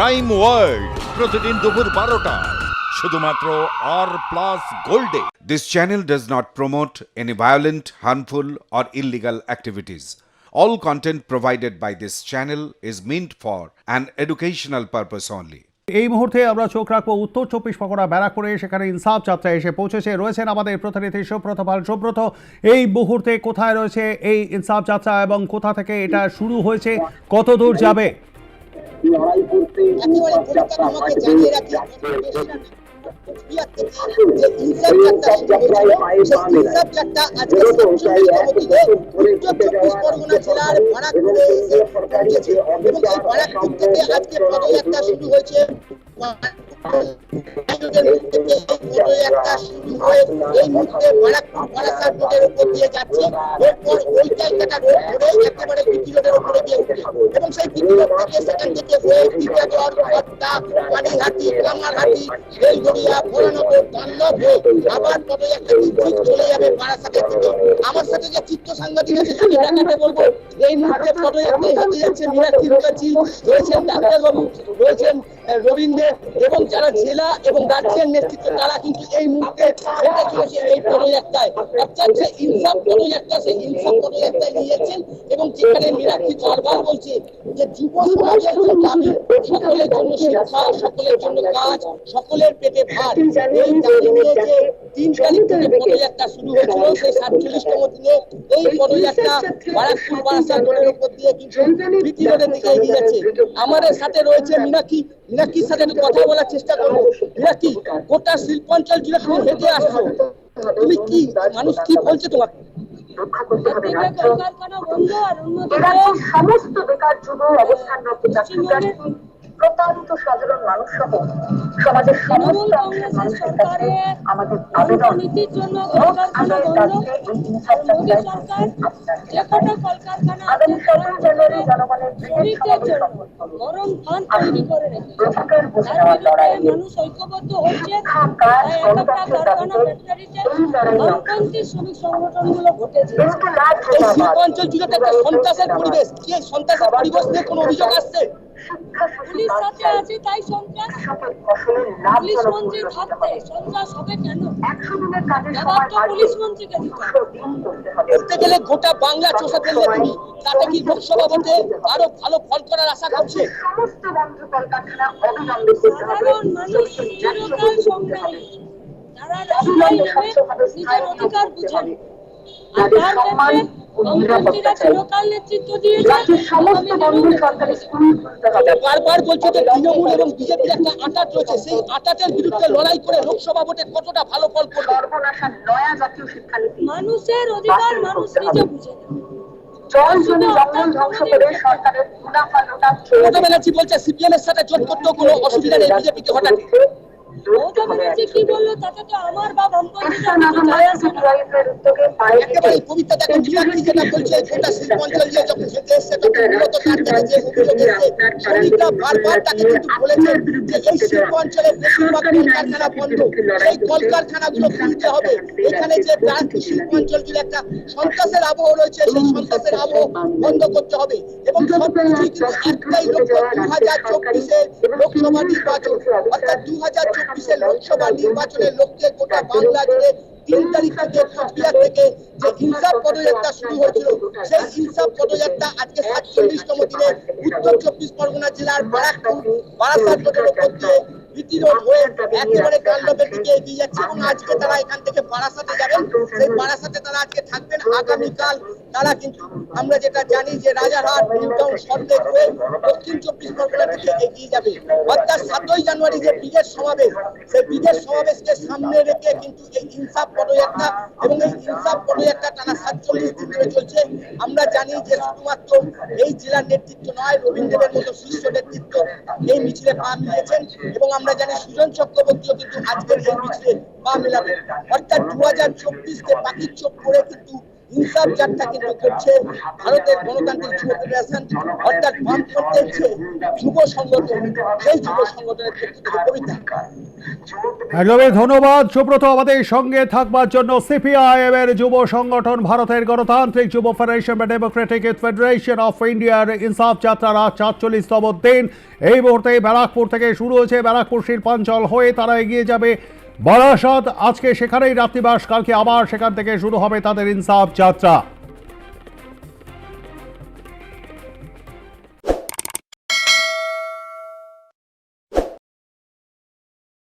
Crime world প্রতিদিন দুপুর বারোটা। শুধুমাত্র আর প্লাস গোল্ডে This channel does not promote any violent harmful, or illegal activities all content provided by this channel is meant for an educational purpose only. এই মুহূর্তে আমরা চোখ রাখব উত্তর চব্বিশ পরগনা ব্যারাকপুরে সেখানে ইনসাফ যাত্রা এসে পৌঁছেছে। রয়েছেন আমাদের প্রতিনিধি সুব্রত পাল। সুব্রত এই মুহূর্তে কোথায় রয়েছে এই ইনসাফ যাত্রা এবং কোথা থেকে এটা শুরু হয়েছে? কত দূর যাবে? একেবারে করতে জানিয়ে রাখি আজকে পদযাত্রা শুরু হয়েছে। হয়ে চলে যাবে বারাসাতের দিকে আমার সাথে যে চিত্র সাংবাদিক আছে আমি দেখাতে বলব এই মুহূর্তে পদযাত্রায় হেঁটে যাচ্ছে মীনাক্ষী রয়েছেন ডাক্তারবাবু, রয়েছেন রবীন্দ্র এবং যারা জেলা এবং রাজ্যের নেতৃত্ব তারা কিন্তু এই মুহূর্তে চলেছে এই পদযাত্রায় অর্থাৎ যে ইনসাফ পদযাত্রা সেই ইনসাফ পদযাত্রায় নিয়ে যাচ্ছেন এবং যেখানে মীনাক্ষী বারবার বলছে যে যুব সমাজের যে দাবি সকলের জন্য শিক্ষা সকলের জন্য কাজ সকলের পেটে ভাত। এই দাবি নিয়ে যে তিন তারিখ থেকে পদযাত্রা শুরু হয়েছিল সেই সাতচল্লিশতম দিনে এই পদযাত্রা বারাকপুর বারাসাত রোডের উপর দিয়ে কিন্তু দিকে এগিয়ে যাচ্ছে। আমাদের সাথে রয়েছে মীনাক্ষী। মীনাক্ষীর সাথে কথা বলার চেষ্টা করব? মীনাক্ষী গোটা শিল্পাঞ্চল জুড়ে তুমি হেঁটে আসছো? তুমি কি মানুষ কি বলছে তোমাকে? সমস্ত বেকার যুব অবস্থানরত চাকরি প্রতারিত সাধারণ মানুষ সহ সমাজের তৃণমূল সমস্ত অংশের কংগ্রেসের মানুষের কাছে আমাদের আবেদন। আগামী সতেরো জানুয়ারি জনগণের গরম ফান্ড তৈরি করে রেখেছে। তার বিরুদ্ধে মানুষ ঐক্যবদ্ধ হচ্ছে। একটা কারখানা ফ্যাক্টরিতে বামপন্থী শ্রমিক সংগঠনগুলো ঘটেছে। এই শিল্পাঞ্চল জুড়ে একটা সন্ত্রাসের পরিবেশ। কি এই সন্ত্রাসের পরিবেশ নিয়ে কোনো অভিযোগ আসছে? পুলিশ সাথে আছে তাই সন্ত্রাস? পুলিশ মন্ত্রী থাকতে সন্ত্রাস হবে কেন? জবাব তো পুলিশ মন্ত্রীকে দিতে করতে গেলে গোটা বাংলা চষে ফেললে তুমি। তাতে কি লোকসভা ভোটে আরও ভালো ফল করার আশা করছে? তারা রাস্তায় নেমে নিজের অধিকার বুঝেন। আর তার ক্ষেত্রে বামপন্থীরা চিরকাল নেতৃত্ব দিয়েছে। রাজ্যের সমস্ত বন্ধ সরকারি স্কুল খুলতে হবে বারবার বলছে যে তৃণমূল এবং বিজেপির একটা আটাট রয়েছে। সেই আটাটের বিরুদ্ধে লড়াই করে লোকসভা ভোটে কতটা ভালো ফল করবে? সর্বনাশা নয়া জাতীয় শিক্ষানীতি। মানুষের অধিকার মানুষ নিজে বুঝে জল জমি জঙ্গল ধ্বংস করে সরকারের মুনাফা লোটাচ্ছে মমতা ব্যানার্জি বলছে সিপিএম এর সাথে জোট করতেও কোনো অসুবিধা নেই বিজেপিকে হঠাৎ মমতা ব্যানার্জি কি বলল? তাতে তো আমার বা বামপন্থীদের কিছু যায় আসে না। একেবারে এই কবিতা দেখো মীনাক্ষী যেটা বলছে গোটা শিল্পাঞ্চল নিয়ে যখন হেঁটে এসছে তখন মূলত তার থেকে যে অভিযোগ এসছে। শ্রমিকরা বারবার তাকে কিন্তু বলেছে যে এই শিল্পাঞ্চলের বেশিরভাগ কলকারখানা বন্ধ সেই কলকারখানাগুলো খুলতে হবে। এখানে যে ব্যারাকপুর শিল্পাঞ্চল জুড়ে একটা সন্ত্রাসের আবহ রয়েছে সেই সন্ত্রাসের আবহ বন্ধ করতে হবে। এবং সবকিছুই কিন্তু একটাই লক্ষ্য দু হাজার চব্বিশের লোকসভা নির্বাচন অর্থাৎ দু হাজার চব্বিশের লোকসভা নির্বাচনের লক্ষ্যে গোটা বাংলা জুড়ে তিন তারিখ কোচবিহার থেকে যে ইনসাফ পদযাত্রা শুরু হয়েছিল, সেই ইনসাফ পদযাত্রা আজকে সাতচল্লিশতম দিনে উত্তর চব্বিশ পরগনা জেলার বারাকপুর, বারাসাত রোডের উপর দিয়ে দিকে এগিয়ে যাচ্ছে এবং আজকে তারা এখান থেকে বারাসাতে যাবেন। সেই বারাসাতে তারা আজকে থাকবেন আগামীকাল তারা কিন্তু আমরা যেটা জানি যে রাজারহাট নিউটাউন হয়ে দক্ষিণ চব্বিশ পরগনা থেকে এগিয়ে যাবে। অর্থাৎ সাতই জানুয়ারি যে সমাবেশ, সেই সমাবেশকে সামনে রেখে কিন্তু এই ইনসাফ পদযাত্রা এবং এই ইনসাফ পদযাত্রা টানা সাতচল্লিশ দিন ধরে চলছে। আমরা জানি যে শুধুমাত্র এই জেলার নেতৃত্ব নয় রবীন্দ্রের মতো শীর্ষ নেতৃত্ব এই মিছিলে পা মিলিয়েছেন এবং আমরা জানি সুজন চক্রবর্তীও কিন্তু আজকের এই মিছিলে পা অর্থাৎ দু হাজার চব্বিশকে পাখির চোখ করে কিন্তু কিন্তু করছে। ভারতের গণতান্ত্রিক যুব সংগঠন। সেই যুব সংগঠনের কবিতা। ধন্যবাদ। সুব্রত, আমাদের সঙ্গে থাকবার জন্য সিপিআইএম এর যুব সংগঠন, ভারতের গণতান্ত্রিক যুব ফেডারেশন বা ডেমোক্রেটিক ফেডারেশন অফ ইন্ডিয়ার ইনসাফ যাত্রার আজ চারচল্লিশতম দিন। এই মুহূর্তে ব্যারাকপুর থেকে শুরু হয়েছে ব্যারাকপুর শিল্পাঞ্চল হয়ে তারা এগিয়ে যাবে। বারাসাত আজকে সেখানেই রাত্রিবাস কালকে আবার সেখান থেকে শুরু হবে তাদের ইনসাফ যাত্রা।